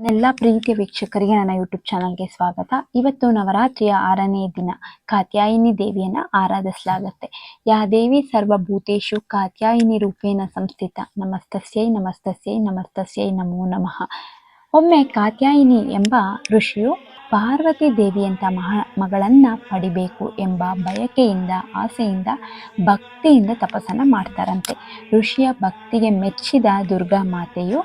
ನನ್ನೆಲ್ಲ ಪ್ರೀತಿಯ ವೀಕ್ಷಕರಿಗೆ ನನ್ನ ಯೂಟ್ಯೂಬ್ ಚಾನಲ್ಗೆ ಸ್ವಾಗತ. ಇವತ್ತು ನವರಾತ್ರಿಯ ಆರನೇ ದಿನ. ಕಾತ್ಯಾಯಿನಿ ದೇವಿಯನ್ನ ಆರಾಧಿಸಲಾಗುತ್ತೆ. ಯಾ ದೇವಿ ಸರ್ವಭೂತೇಶು ಕಾತ್ಯಾಯಿನಿ ರೂಪೇಣ ಸಂಸ್ಥಿತ. ನಮಸ್ತಸ್ಯೈ ನಮಸ್ತಸ್ಯೈ ನಮಸ್ತಸ್ಯೈ ನಮೋ ನಮಃ. ಒಮ್ಮೆ ಕಾತ್ಯಾಯಿನಿ ಎಂಬ ಋಷಿಯು ಪಾರ್ವತಿ ದೇವಿಯಂಥ ಮಹ ಮಗಳನ್ನ ಪಡಿಬೇಕು ಎಂಬ ಬಯಕೆಯಿಂದ, ಆಸೆಯಿಂದ, ಭಕ್ತಿಯಿಂದ ತಪಸ್ಸನ್ನು ಮಾಡ್ತಾರಂತೆ. ಋಷಿಯ ಭಕ್ತಿಗೆ ಮೆಚ್ಚಿದ ದುರ್ಗಾ ಮಾತೆಯು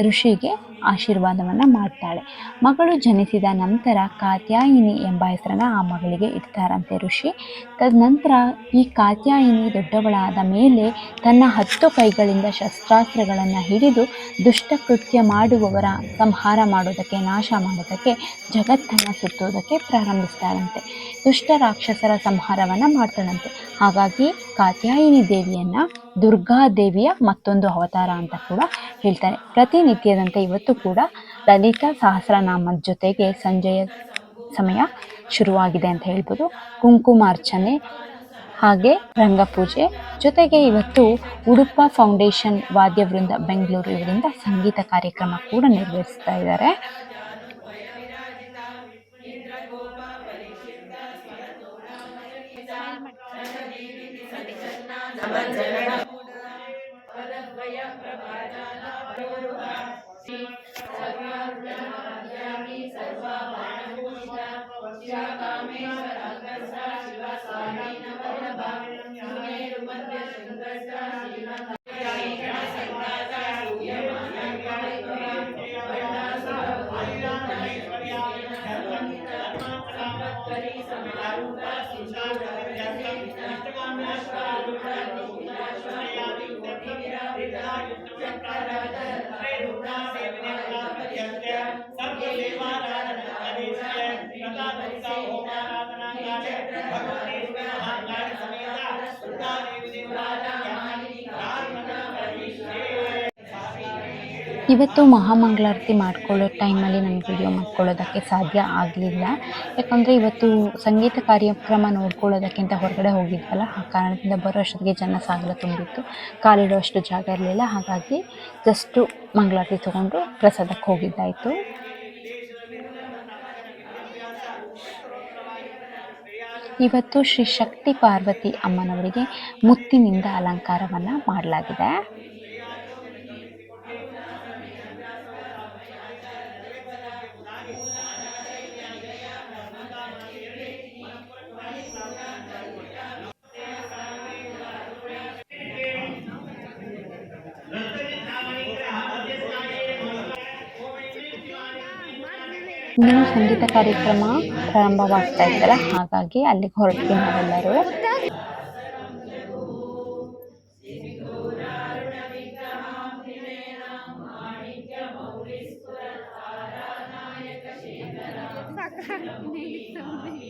ಋಷಿಗೆ ಆಶೀರ್ವಾದವನ್ನು ಮಾಡ್ತಾಳೆ. ಮಗಳು ಜನಿಸಿದ ನಂತರ ಕಾತ್ಯಾಯಿನಿ ಎಂಬ ಹೆಸರನ್ನು ಆ ಮಗಳಿಗೆ ಇಡ್ತಾರಂತೆ ಋಷಿ. ತದನಂತರ ಈ ಕಾತ್ಯಾಯಿನಿ ದೊಡ್ಡವಳಾದ ಮೇಲೆ ತನ್ನ ಹತ್ತು ಕೈಗಳಿಂದ ಶಸ್ತ್ರಾಸ್ತ್ರಗಳನ್ನು ಹಿಡಿದು ದುಷ್ಟಕೃತ್ಯ ಮಾಡುವವರ ಸಂಹಾರ ಮಾಡೋದಕ್ಕೆ, ನಾಶ ಮಾಡೋದಕ್ಕೆ, ಜಗತ್ತನ್ನು ಸುತ್ತೋದಕ್ಕೆ ಪ್ರಾರಂಭಿಸ್ತಾಳಂತೆ ದುಷ್ಟ ರಾಕ್ಷಸರ ಸಂಹಾರವನ್ನು ಮಾಡ್ತಾಳಂತೆ. ಹಾಗಾಗಿ ಕಾತ್ಯಾಯಿನಿ ದೇವಿಯನ್ನು ದುರ್ಗಾದೇವಿಯ ಮತ್ತೊಂದು ಅವತಾರ ಅಂತ ಕೂಡ ಹೇಳ್ತಾರೆ. ಪ್ರತಿನಿತ್ಯದಂತೆ ಇವತ್ತು ಕೂಡ ಲಲಿತಾ ಸಹಸ್ರನಾಮದ ಜೊತೆಗೆ ಸಂಜೆಯ ಸಮಯ ಶುರುವಾಗಿದೆ ಅಂತ ಹೇಳ್ಬೋದು. ಕುಂಕುಮಾರ್ಚನೆ ಹಾಗೆ ರಂಗಪೂಜೆ. ಜೊತೆಗೆ ಇವತ್ತು ಉಡುಪ ಫೌಂಡೇಶನ್ ವಾದ್ಯವೃಂದ ಬೆಂಗಳೂರು ಇವರಿಂದ ಸಂಗೀತ ಕಾರ್ಯಕ್ರಮ ಕೂಡ ನಿರ್ವಹಿಸ್ತಾ ಇದ್ದಾರೆ. सर्वारुणमध्यामि सर्वाबाणभूषिता ಇವತ್ತು ಮಹಾಮಂಗಳಾರತಿ ಮಾಡ್ಕೊಳ್ಳೋ ಟೈಮಲ್ಲಿ ನನಗೆ ವಿಡಿಯೋ ಮಾಡ್ಕೊಳ್ಳೋದಕ್ಕೆ ಸಾಧ್ಯ ಆಗಲಿಲ್ಲ. ಯಾಕಂದರೆ ಇವತ್ತು ಸಂಗೀತ ಕಾರ್ಯಕ್ರಮ ನೋಡ್ಕೊಳ್ಳೋದಕ್ಕಿಂತ ಹೊರಗಡೆ ಹೋಗಿದ್ವಲ್ಲ, ಆ ಕಾರಣದಿಂದ ಬರೋ ಅಷ್ಟೊತ್ತಿಗೆ ಜನ ಸಾಗರ ತುಂಬಿತ್ತು. ಕಾಲಿಡುವಷ್ಟು ಜಾಗ ಇರಲಿಲ್ಲ, ಹಾಗಾಗಿ ಜಸ್ಟು ಮಂಗಳಾರತಿ ತೊಗೊಂಡು ಪ್ರಸಾದಕ್ಕೆ ಹೋಗಿದ್ದಾಯಿತು. ಇವತ್ತು ಶ್ರೀ ಶಕ್ತಿ ಪಾರ್ವತಿ ಅಮ್ಮನವರಿಗೆ ಮುತ್ತಿನಿಂದ ಅಲಂಕಾರವನ್ನು ಮಾಡಲಾಗಿದೆ. ಇನ್ನೂ ಸಂಗೀತ ಕಾರ್ಯಕ್ರಮ ಪ್ರಾರಂಭವಾಗ್ತಾ ಇದ್ದಲ್ಲ ಹಾಗಾಗಿ ಅಲ್ಲಿಗೆ ಹೊರಟಿ ನಾವೆಲ್ಲರೂ ಸಾಕಾಗಿ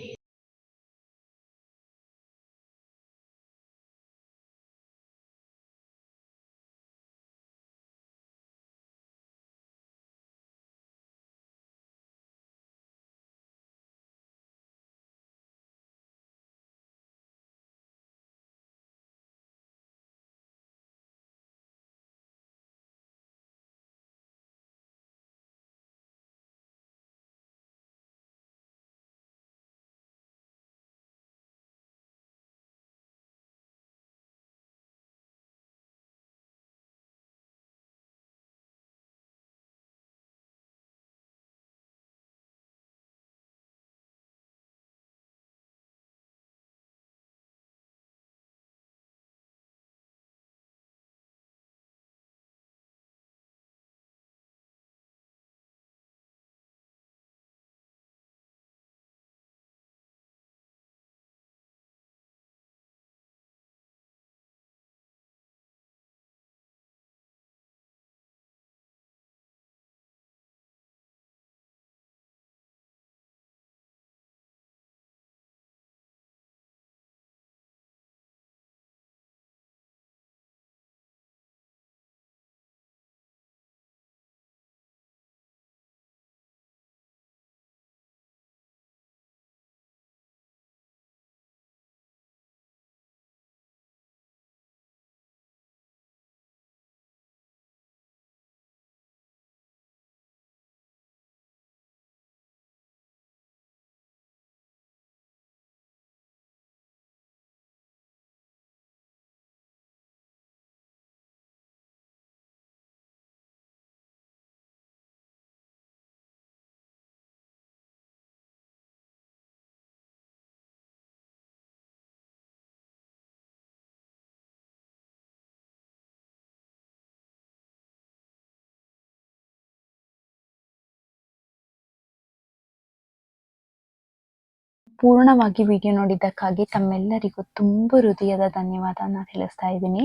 ಸಂಪೂರ್ಣವಾಗಿ ವಿಡಿಯೋ ನೋಡಿದ್ದಕ್ಕಾಗಿ ತಮ್ಮೆಲ್ಲರಿಗೂ ತುಂಬ ಹೃದಯದ ಧನ್ಯವಾದನ ತಿಳಿಸ್ತಾ ಇದ್ದೀನಿ.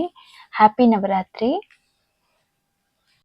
ಹ್ಯಾಪಿ ನವರಾತ್ರಿ.